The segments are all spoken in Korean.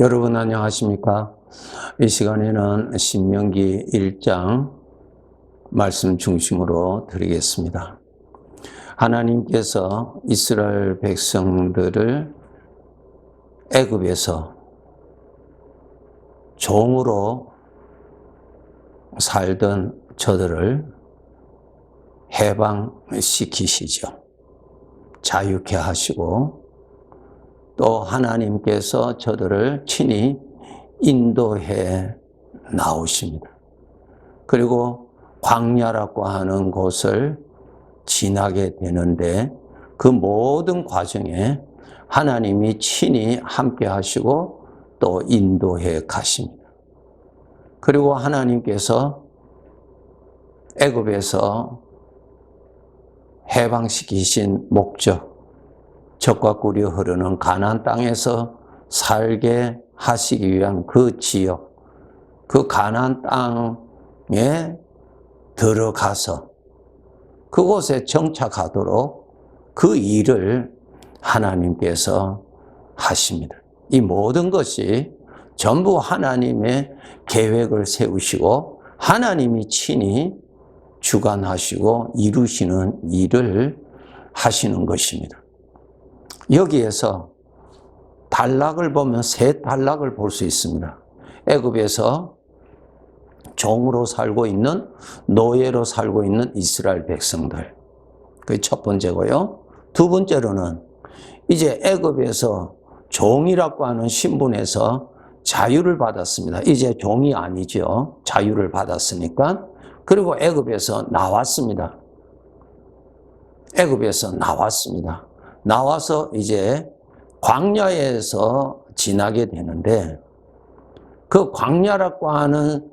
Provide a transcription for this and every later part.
여러분 안녕하십니까? 이 시간에는 신명기 1장 말씀 중심으로 드리겠습니다. 하나님께서 이스라엘 백성들을 애굽에서 종으로 살던 저들을 해방시키시죠. 자유케 하시고 또 하나님께서 저들을 친히 인도해 나오십니다. 그리고 광야라고 하는 곳을 지나게 되는데 그 모든 과정에 하나님이 친히 함께 하시고 또 인도해 가십니다. 그리고 하나님께서 애굽에서 해방시키신 목적 적과 꿀이 흐르는 가나안 땅에서 살게 하시기 위한 그 지역, 그 가나안 땅에 들어가서 그곳에 정착하도록 그 일을 하나님께서 하십니다. 이 모든 것이 전부 하나님의 계획을 세우시고 하나님이 친히 주관하시고 이루시는 일을 하시는 것입니다. 여기에서 단락을 보면 세 단락을 볼 수 있습니다. 애굽에서 종으로 살고 있는 노예로 살고 있는 이스라엘 백성들. 그게 첫 번째고요. 두 번째로는 이제 애굽에서 종이라고 하는 신분에서 자유를 받았습니다. 이제 종이 아니죠. 자유를 받았으니까. 그리고 애굽에서 나왔습니다. 애굽에서 나왔습니다. 나와서 이제 광야에서 지나게 되는데 그 광야라고 하는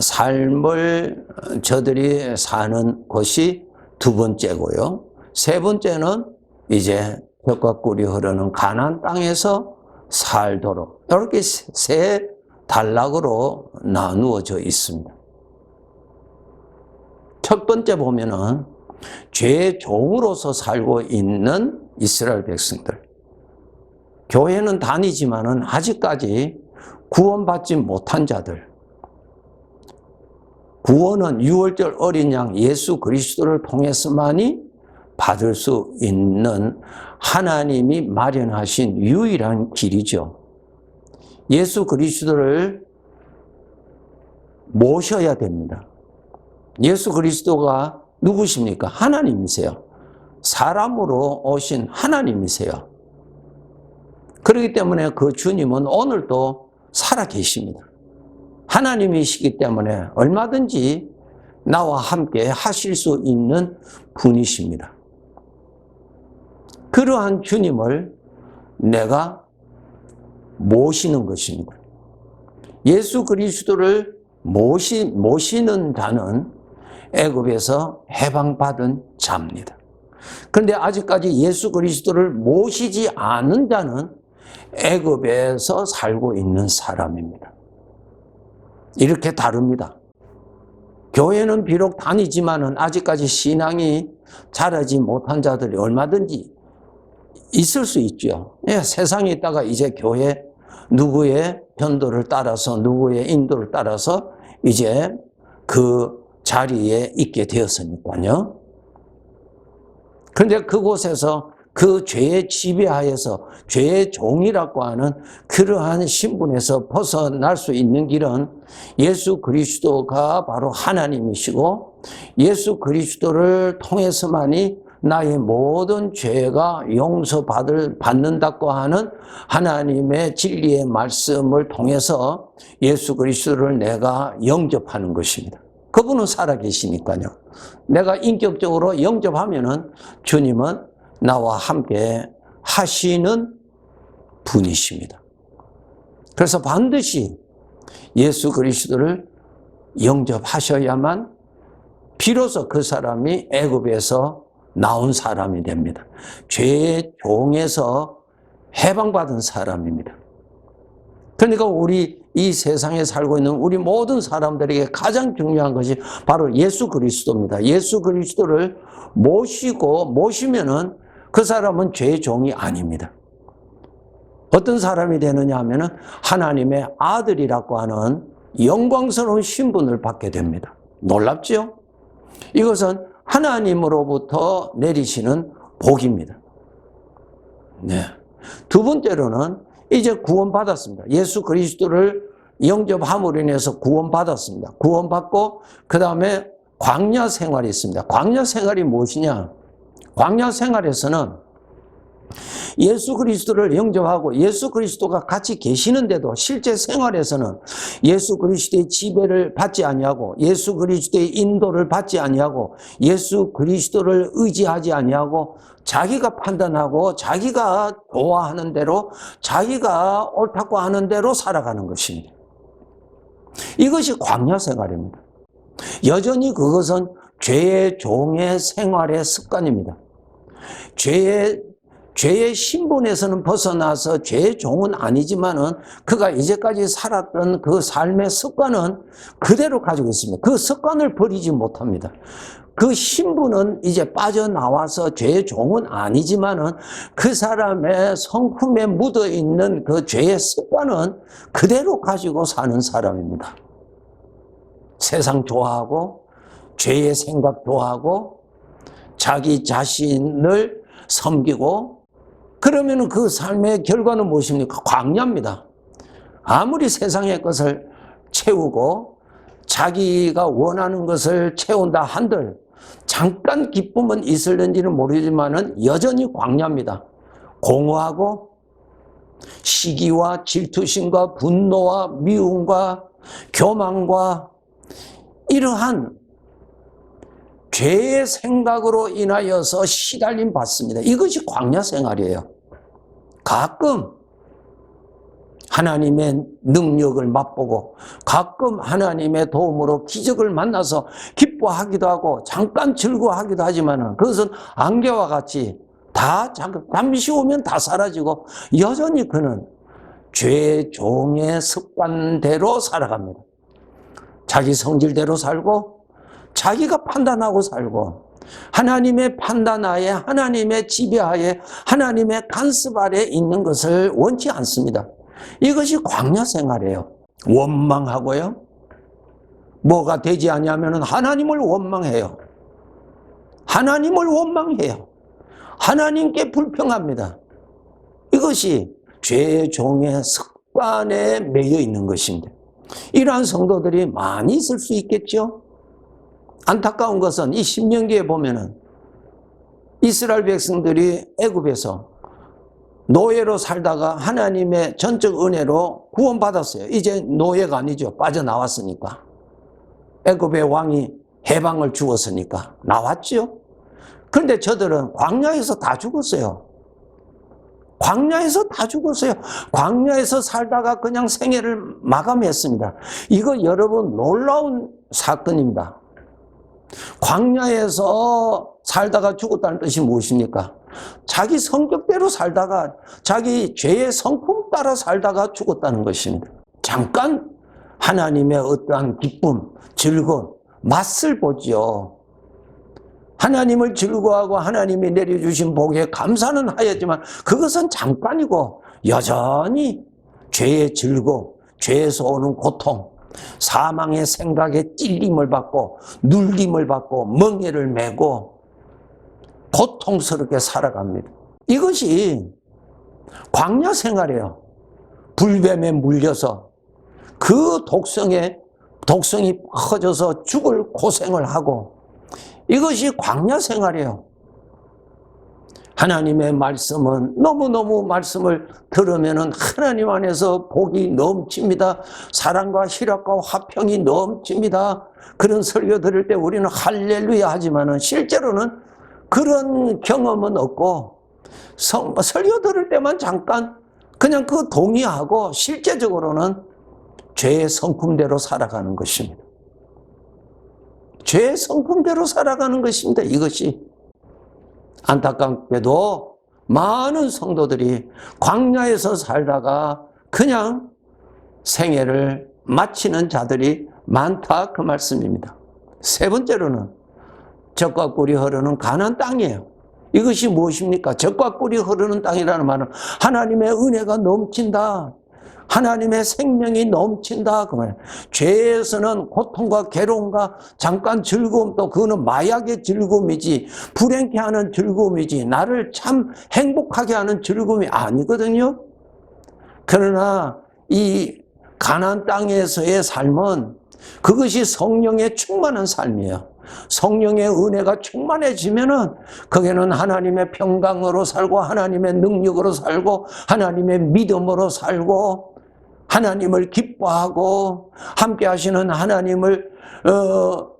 삶을 저들이 사는 곳이 두 번째고요. 세 번째는 이제 벽과 꿀이 흐르는 가나안 땅에서 살도록 이렇게 세 단락으로 나누어져 있습니다. 첫 번째 보면은 죄의 종으로서 살고 있는 이스라엘 백성들. 교회는 다니지만은 아직까지 구원받지 못한 자들. 구원은 6월절 어린 양 예수 그리스도를 통해서만이 받을 수 있는 하나님이 마련하신 유일한 길이죠. 예수 그리스도를 모셔야 됩니다. 예수 그리스도가 누구십니까? 하나님이세요. 사람으로 오신 하나님이세요. 그렇기 때문에 그 주님은 오늘도 살아 계십니다. 하나님이시기 때문에 얼마든지 나와 함께 하실 수 있는 분이십니다. 그러한 주님을 내가 모시는 것입니다. 예수 그리스도를 모시, 모시는 자는 애굽에서 해방받은 자입니다. 그런데 아직까지 예수 그리스도를 모시지 않은 자는 애굽에서 살고 있는 사람입니다. 이렇게 다릅니다. 교회는 비록 다니지만은 아직까지 신앙이 자라지 못한 자들이 얼마든지 있을 수 있죠. 예, 세상에 있다가 이제 교회 누구의 편도를 따라서 누구의 인도를 따라서 이제 그 자리에 있게 되었으니까요. 그런데 그곳에서 그 죄의 지배하에서 죄의 종이라고 하는 그러한 신분에서 벗어날 수 있는 길은 예수 그리스도가 바로 하나님이시고 예수 그리스도를 통해서만이 나의 모든 죄가 용서받을 받는다고 하는 하나님의 진리의 말씀을 통해서 예수 그리스도를 내가 영접하는 것입니다. 그분은 살아계시니까요. 내가 인격적으로 영접하면은 주님은 나와 함께 하시는 분이십니다. 그래서 반드시 예수 그리스도를 영접하셔야만 비로소 그 사람이 애굽에서 나온 사람이 됩니다. 죄의 종에서 해방받은 사람입니다. 그러니까 우리 이 세상에 살고 있는 우리 모든 사람들에게 가장 중요한 것이 바로 예수 그리스도입니다. 예수 그리스도를 모시고 모시면은 그 사람은 죄의 종이 아닙니다. 어떤 사람이 되느냐 하면은 하나님의 아들이라고 하는 영광스러운 신분을 받게 됩니다. 놀랍지요? 이것은 하나님으로부터 내리시는 복입니다. 네. 두 번째로는 이제 구원받았습니다. 예수 그리스도를 영접함으로 인해서 구원받았습니다. 구원받고 그 다음에 광야 생활이 있습니다. 광야 생활이 무엇이냐? 광야 생활에서는 예수 그리스도를 영접하고 예수 그리스도가 같이 계시는데도 실제 생활에서는 예수 그리스도의 지배를 받지 아니하고 예수 그리스도의 인도를 받지 아니하고 예수 그리스도를 의지하지 아니하고 자기가 판단하고 자기가 좋아하는 대로 자기가 옳다고 하는 대로 살아가는 것입니다. 이것이 광야 생활입니다. 여전히 그것은 죄의 종의 생활의 습관입니다. 죄의 죄의 신분에서는 벗어나서 죄의 종은 아니지만은 그가 이제까지 살았던 그 삶의 습관은 그대로 가지고 있습니다. 그 습관을 버리지 못합니다. 그 신분은 이제 빠져나와서 죄의 종은 아니지만은 그 사람의 성품에 묻어 있는 그 죄의 습관은 그대로 가지고 사는 사람입니다. 세상 좋아하고 죄의 생각 좋아하고 자기 자신을 섬기고 그러면 그 삶의 결과는 무엇입니까? 광야입니다. 아무리 세상의 것을 채우고 자기가 원하는 것을 채운다 한들 잠깐 기쁨은 있을는지는 모르지만은 여전히 광야입니다. 공허하고 시기와 질투심과 분노와 미움과 교만과 이러한 죄의 생각으로 인하여서 시달림 받습니다. 이것이 광야 생활이에요. 가끔 하나님의 능력을 맛보고 가끔 하나님의 도움으로 기적을 만나서 기뻐하기도 하고 잠깐 즐거워하기도 하지만 그것은 안개와 같이 다 잠시 오면 다 사라지고 여전히 그는 죄의 종의 습관대로 살아갑니다. 자기 성질대로 살고 자기가 판단하고 살고 하나님의 판단하에 하나님의 지배하에 하나님의 간섭 아래 있는 것을 원치 않습니다. 이것이 광야 생활이에요. 원망하고요. 뭐가 되지 않냐면 하나님을 원망해요. 하나님을 원망해요. 하나님께 불평합니다. 이것이 죄의 종의 습관에 매여 있는 것입니다. 이러한 성도들이 많이 있을 수 있겠죠? 안타까운 것은 이 신명기에 보면은 이스라엘 백성들이 애굽에서 노예로 살다가 하나님의 전적 은혜로 구원받았어요. 이제 노예가 아니죠. 빠져나왔으니까. 애굽의 왕이 해방을 주었으니까 나왔죠. 그런데 저들은 광야에서 다 죽었어요. 광야에서 다 죽었어요. 광야에서 살다가 그냥 생애를 마감했습니다. 이거 여러분 놀라운 사건입니다. 광야에서 살다가 죽었다는 뜻이 무엇입니까? 자기 성격대로 살다가 자기 죄의 성품 따라 살다가 죽었다는 것입니다. 잠깐 하나님의 어떠한 기쁨, 즐거움, 맛을 보지요. 하나님을 즐거워하고 하나님이 내려주신 복에 감사는 하였지만 그것은 잠깐이고 여전히 죄의 즐거움, 죄에서 오는 고통, 사망의 생각에 찔림을 받고 눌림을 받고 멍해를 메고 고통스럽게 살아갑니다. 이것이 광야 생활이에요. 불뱀에 물려서 그 독성에 독성이 퍼져서 죽을 고생을 하고 이것이 광야 생활이에요. 하나님의 말씀은 너무너무 말씀을 들으면 하나님 안에서 복이 넘칩니다. 사랑과 희락과 화평이 넘칩니다. 그런 설교 들을 때 우리는 할렐루야 하지만은 실제로는 그런 경험은 없고 성, 설교 들을 때만 잠깐 그냥 그 동의하고 실제적으로는 죄의 성품대로 살아가는 것입니다. 죄의 성품대로 살아가는 것입니다. 이것이 안타깝게도 많은 성도들이 광야에서 살다가 그냥 생애를 마치는 자들이 많다 그 말씀입니다. 세 번째로는 적과 꿀이 흐르는 가난 땅이에요. 이것이 무엇입니까? 적과 꿀이 흐르는 땅이라는 말은 하나님의 은혜가 넘친다. 하나님의 생명이 넘친다. 그 말. 죄에서는 고통과 괴로움과 잠깐 즐거움 또 그거는 마약의 즐거움이지 불행케 하는 즐거움이지 나를 참 행복하게 하는 즐거움이 아니거든요. 그러나 이 가나안 땅에서의 삶은 그것이 성령의 충만한 삶이에요. 성령의 은혜가 충만해지면은 거기는 하나님의 평강으로 살고 하나님의 능력으로 살고 하나님의 믿음으로 살고 하나님을 기뻐하고 함께 하시는 하나님을 어,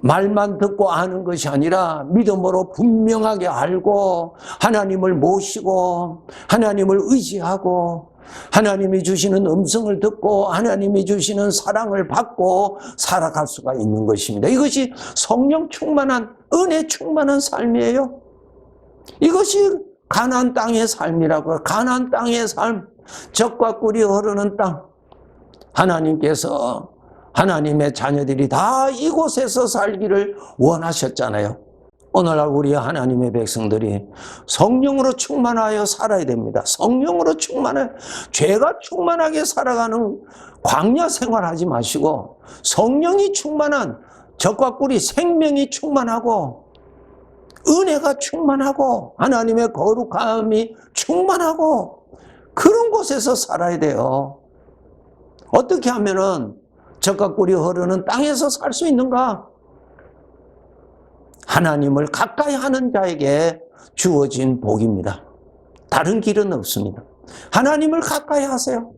말만 듣고 아는 것이 아니라 믿음으로 분명하게 알고 하나님을 모시고 하나님을 의지하고 하나님이 주시는 음성을 듣고 하나님이 주시는 사랑을 받고 살아갈 수가 있는 것입니다. 이것이 성령 충만한 은혜 충만한 삶이에요. 이것이 가나안 땅의 삶이라고 가나안 땅의 삶, 적과 꿀이 흐르는 땅. 하나님께서 하나님의 자녀들이 다 이곳에서 살기를 원하셨잖아요. 오늘날 우리 하나님의 백성들이 성령으로 충만하여 살아야 됩니다. 성령으로 충만해 죄가 충만하게 살아가는 광야 생활하지 마시고 성령이 충만한 적과 꿀이 생명이 충만하고 은혜가 충만하고 하나님의 거룩함이 충만하고 그런 곳에서 살아야 돼요. 어떻게 하면은 적과 꿀이 흐르는 땅에서 살 수 있는가? 하나님을 가까이 하는 자에게 주어진 복입니다. 다른 길은 없습니다. 하나님을 가까이 하세요.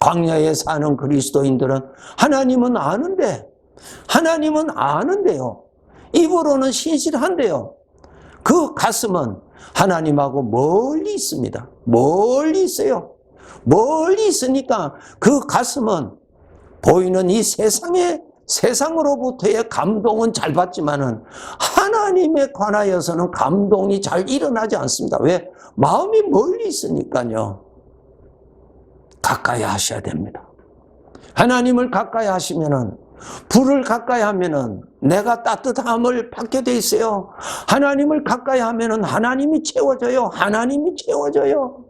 광야에 사는 그리스도인들은 하나님은 아는데, 하나님은 아는데요. 입으로는 신실한데요. 그 가슴은 하나님하고 멀리 있습니다. 멀리 있어요. 멀리 있으니까 그 가슴은 보이는 이 세상의 세상으로부터의 감동은 잘 받지만은 하나님에 관하여서는 감동이 잘 일어나지 않습니다. 왜? 마음이 멀리 있으니까요. 가까이 하셔야 됩니다. 하나님을 가까이 하시면은 불을 가까이 하면은 내가 따뜻함을 받게 돼 있어요. 하나님을 가까이 하면은 하나님이 채워져요. 하나님이 채워져요.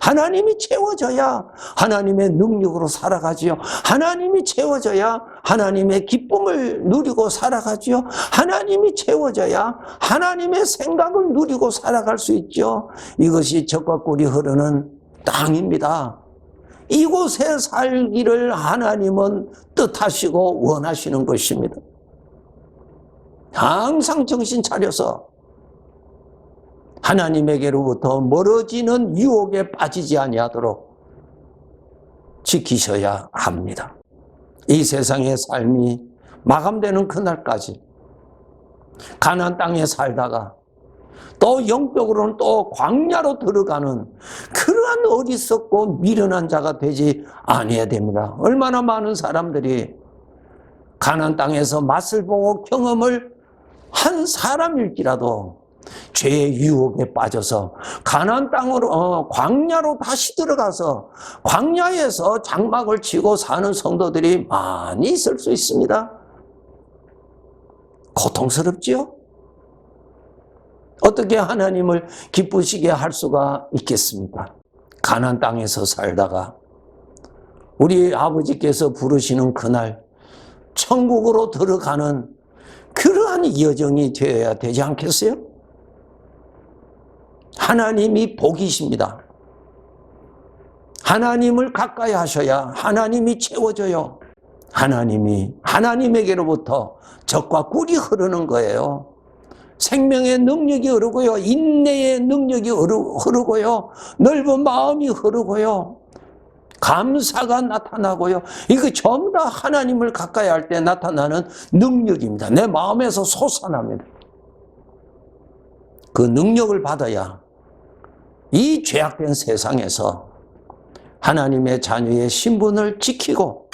하나님이 채워져야 하나님의 능력으로 살아가지요. 하나님이 채워져야 하나님의 기쁨을 누리고 살아가지요. 하나님이 채워져야 하나님의 생각을 누리고 살아갈 수 있죠. 이것이 적과 꿀이 흐르는 땅입니다. 이곳에 살기를 하나님은 뜻하시고 원하시는 것입니다. 항상 정신 차려서 하나님에게로부터 멀어지는 유혹에 빠지지 아니하도록 지키셔야 합니다. 이 세상의 삶이 마감되는 그날까지 가나안 땅에 살다가 또 영적으로는 또 광야로 들어가는 그러한 어리석고 미련한 자가 되지 아니해야 됩니다. 얼마나 많은 사람들이 가나안 땅에서 맛을 보고 경험을 한 사람일지라도 죄의 유혹에 빠져서 가나안 땅으로 어, 광야로 다시 들어가서 광야에서 장막을 치고 사는 성도들이 많이 있을 수 있습니다. 고통스럽지요? 어떻게 하나님을 기쁘시게 할 수가 있겠습니까? 가나안 땅에서 살다가 우리 아버지께서 부르시는 그날 천국으로 들어가는 그러한 여정이 되어야 되지 않겠어요? 하나님이 복이십니다. 하나님을 가까이 하셔야 하나님이 채워져요. 하나님이 하나님에게로부터 적과 꿀이 흐르는 거예요. 생명의 능력이 흐르고요. 인내의 능력이 흐르고요. 넓은 마음이 흐르고요. 감사가 나타나고요. 이거 전부 다 하나님을 가까이 할 때 나타나는 능력입니다. 내 마음에서 솟아납니다. 그 능력을 받아야 이 죄악된 세상에서 하나님의 자녀의 신분을 지키고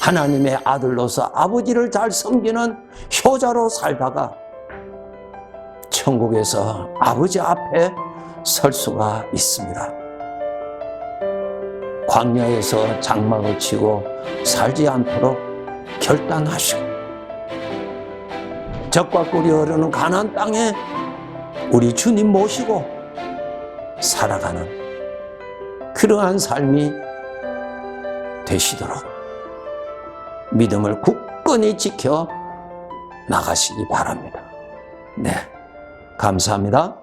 하나님의 아들로서 아버지를 잘 섬기는 효자로 살다가 천국에서 아버지 앞에 설 수가 있습니다. 광야에서 장막을 치고 살지 않도록 결단하시고 적과 꿀이 흐르는 가나안 땅에 우리 주님 모시고 살아가는 그러한 삶이 되시도록 믿음을 굳건히 지켜 나가시기 바랍니다. 네. 감사합니다.